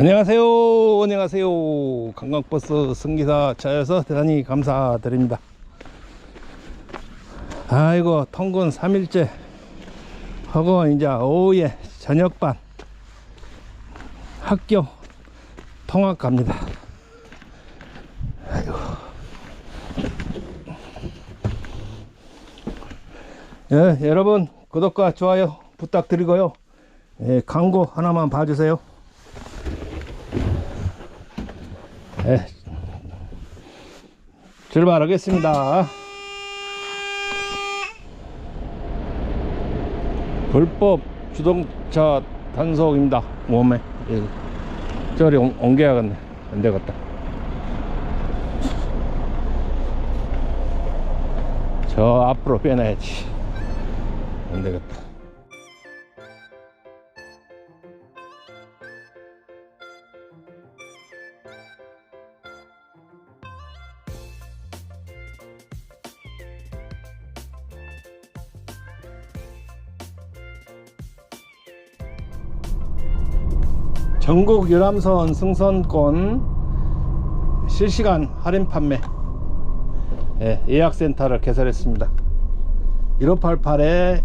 안녕하세요. 안녕하세요. 관광버스 승기사 차여서 대단히 감사드립니다. 아이고, 통근 3일째 하고 이제 오후에 저녁반 학교 통학 갑니다. 아이고. 예, 여러분 구독과 좋아요 부탁드리고요. 예, 광고 하나만 봐주세요. 예, 출발하겠습니다. 불법 주동차 단속입니다. 몸에 예. 저리 옮- 옮겨야겠네. 안 되겠다. 저 앞으로 빼놔야지. 안 되겠다. 전국 유람선 승선권 실시간 할인 판매 예, 예약센터를 개설했습니다. 1588에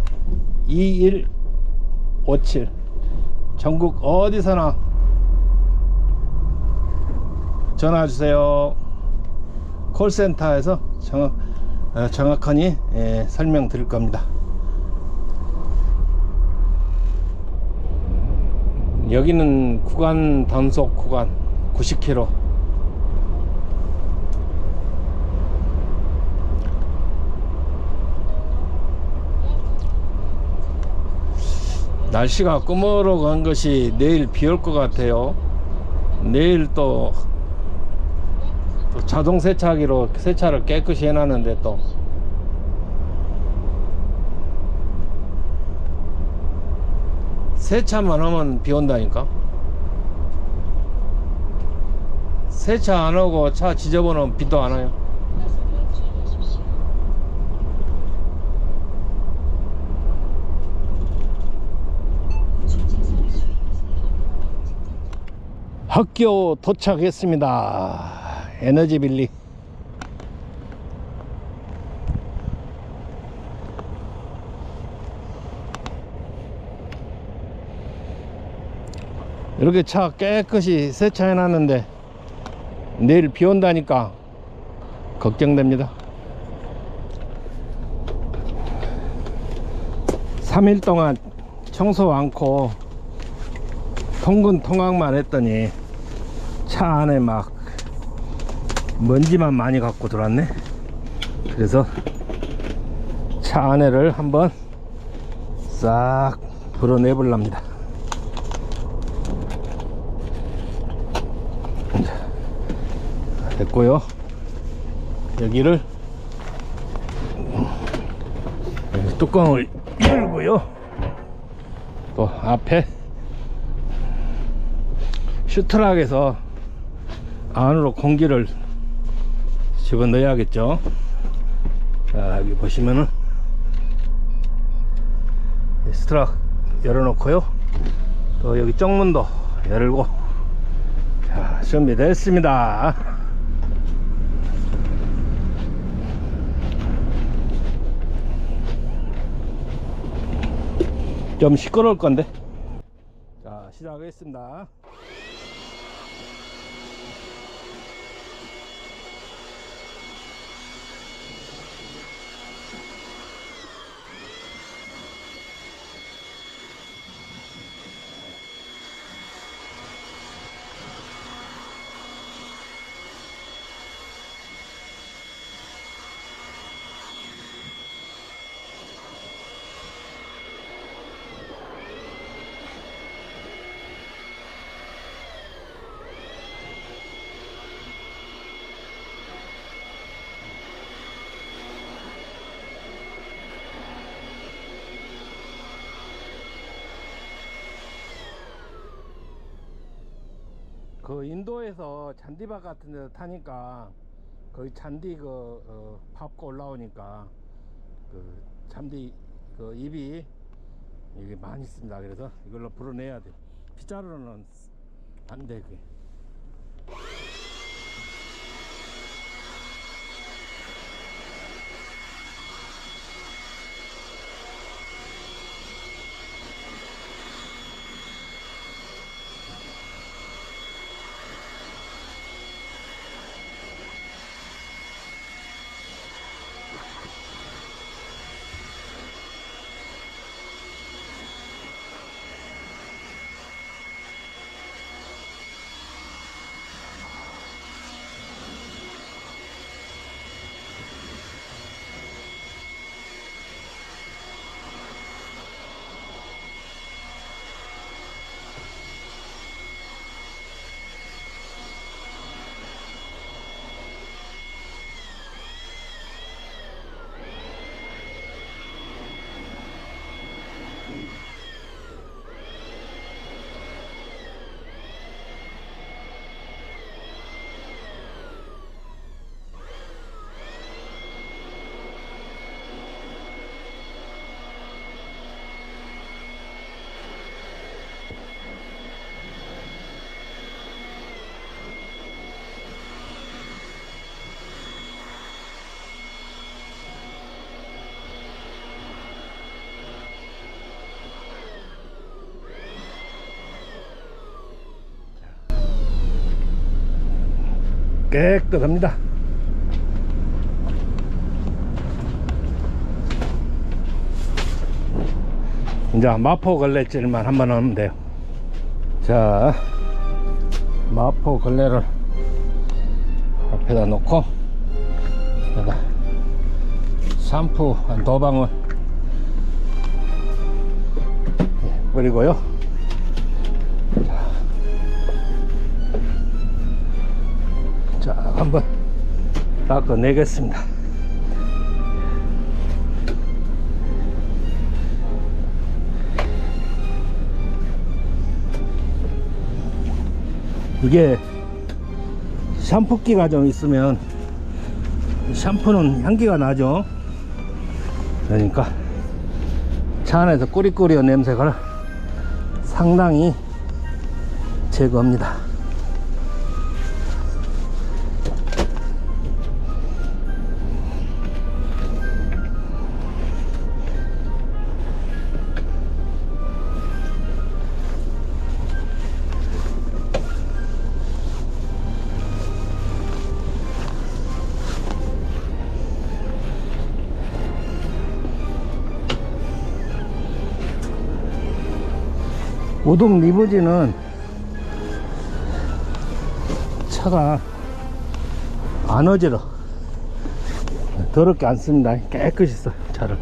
2157 전국 어디서나 전화 주세요. 콜센터에서 정확, 어, 정확하니 예, 설명 드릴 겁니다. 여기는 구간 단속 구간 90km 날씨가 꾸물어 간 것이 내일 비 올 것 같아요. 내일 또, 또 자동 세차기로 세차를 깨끗이 해놨는데 또 세차만 하면 비 온다니까? 세차 안 하고 차 지저분하면 비도 안 와요? 학교 도착했습니다. 에너지 빌리 이렇게 차 깨끗이 세차해 놨는데 내일 비 온다니까 걱정됩니다. 3일 동안 청소 않고 통근 통학만 했더니 차 안에 막 먼지만 많이 갖고 들어왔네. 그래서 차 안에를 한번 싹 불어내 볼랍니다 됐고요. 여기를 여기 뚜껑을 열고요. 또 앞에 슈트락에서 안으로 공기를 집어넣어야겠죠. 자 여기 보시면은 이 스트락 열어놓고요. 또 여기 쪽문도 열고. 자 준비됐습니다 좀 시끄러울 건데. 자 시작하겠습니다 그 인도에서 잔디밭 같은 데 타니까 거의 잔디 그 어, 밟고 올라오니까 그 잔디 그 잎이 이게 많이 있습니다. 그래서 이걸로 불어내야 돼. 빗자루로는 안돼 그게 깨끗합니다. 이제 마포 걸레질만 한번 하면 돼요. 자 마포 걸레를 앞에다 놓고 여기다 샴푸 한 두 방울. 예, 뿌리고요 한번 닦아내겠습니다. 이게 샴푸기가 좀 있으면 샴푸는 향기가 나죠? 그러니까 차 안에서 꾸리꾸리한 냄새가 상당히 제거합니다 우동 리무진은 차가 안 어지러. 더럽게 안 씁니다. 깨끗이 써요 차를.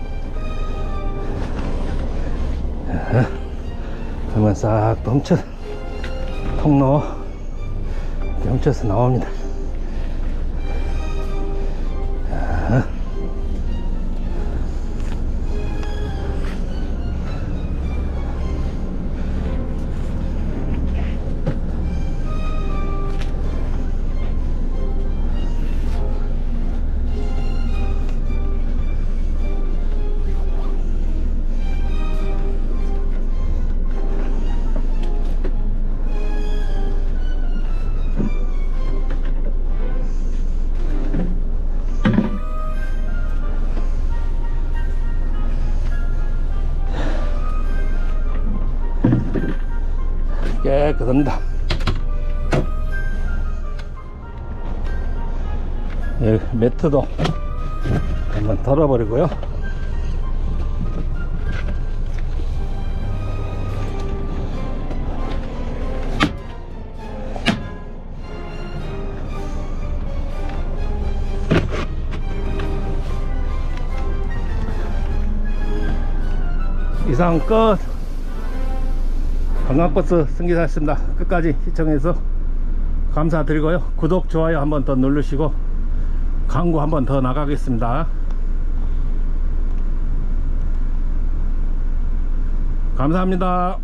자, 그러면 싹 넘쳐 통로 훔쳐서 나옵니다 자. 깨끗합니다. 예, 매트도 한번 덜어버리고요. 이상 끝. 관광버스 승기사였습니다. 끝까지 시청해서 감사드리고요. 구독, 좋아요 한 번 더 누르시고 광고 한 번 더 나가겠습니다. 감사합니다.